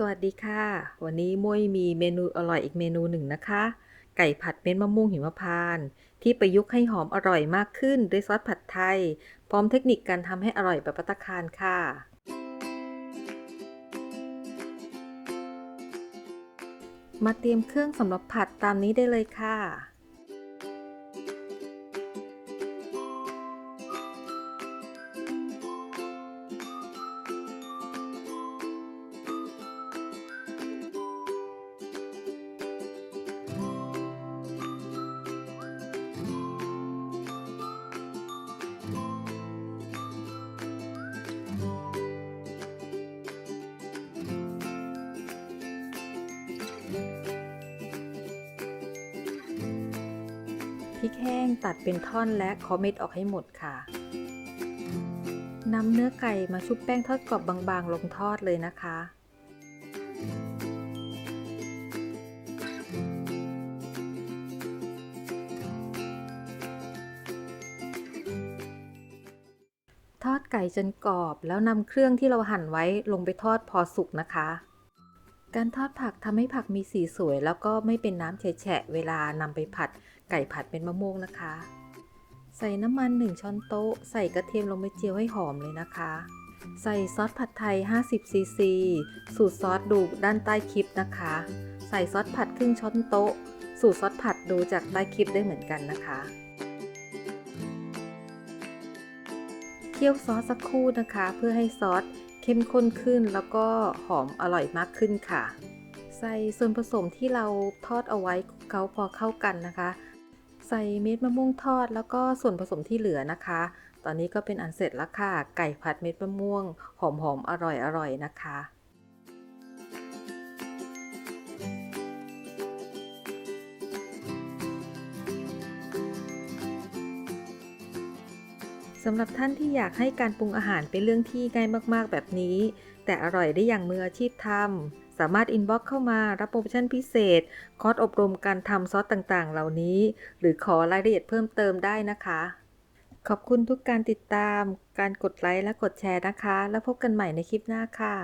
สวัสดีค่ะ วันนี้มุ้ยมีเมนูอร่อยอีกเมนูหนึ่งนะคะ ไก่ผัดเม็ดมะม่วงหิมพานต์ที่ประยุกต์ให้หอมอร่อยมากขึ้นด้วยซอสผัดไทย พร้อมเทคนิคการทำให้อร่อยแบบภัตตาคารค่ะ มาเตรียมเครื่องสำหรับผัดตามนี้ได้เลยค่ะ ริกแห้งตัดเป็นท่อนและเคอเม็ดออกให้หมดค่ะนำเนื้อไก่มาชุบแป้งทอดกรอบบางๆ ลงทอดเลยนะคะ ทอดไก่จนกรอบแล้วนำเครื่องที่เราหั่นไว้ลงไปทอดพอสุกนะคะ การทอดผักทำให้ผักมีสีสวย แล้วก็ไม่เป็นน้ำแฉะเวลานำไปผัด ไก่ผัดเป็นมะม่วงนะคะ ใส่น้ำมัน 1 ช้อนโต๊ะ ใส่กระเทียมลงไปเจียวให้หอมเลยนะคะ ใส่ซอสผัดไทย 50 ซีซี สูตรซอสดูด้านใต้คลิปนะคะ ใส่ซอสผัดครึ่งช้อนโต๊ะ สูตรซอสผัดดูจากใต้คลิปได้เหมือนกันนะคะ เคี่ยวซอสสักครู่นะคะ เพื่อให้ซอสเข้มข้นขึ้นแล้วก็หอมอร่อยมากขึ้นค่ะ ใส่ส่วนผสมที่เราทอดเอาไว้เขาพอเข้ากันนะคะ ใส่เม็ดมะม่วงทอดแล้วก็ส่วนผสมที่เหลือนะคะ ตอนนี้ก็เป็นอันเสร็จแล้วค่ะ ไก่ผัดเม็ดมะม่วง หอมๆอร่อยๆนะคะ สำหรับท่านที่อยากให้การปรุงอาหารเป็นเรื่องที่ง่ายมากๆ แบบนี้ แต่อร่อยได้อย่างมืออาชีพทำสามารถอินบ็อกเข้ามารับโปรโมชั่นพิเศษ คอร์สอบรมการทำซอสต่างๆ เหล่านี้ หรือขอรายละเอียดเพิ่มเติมได้นะคะ ขอบคุณทุกการติดตาม การกดไลค์และกดแชร์นะคะ แล้วพบกันใหม่ในคลิปหน้าค่ะ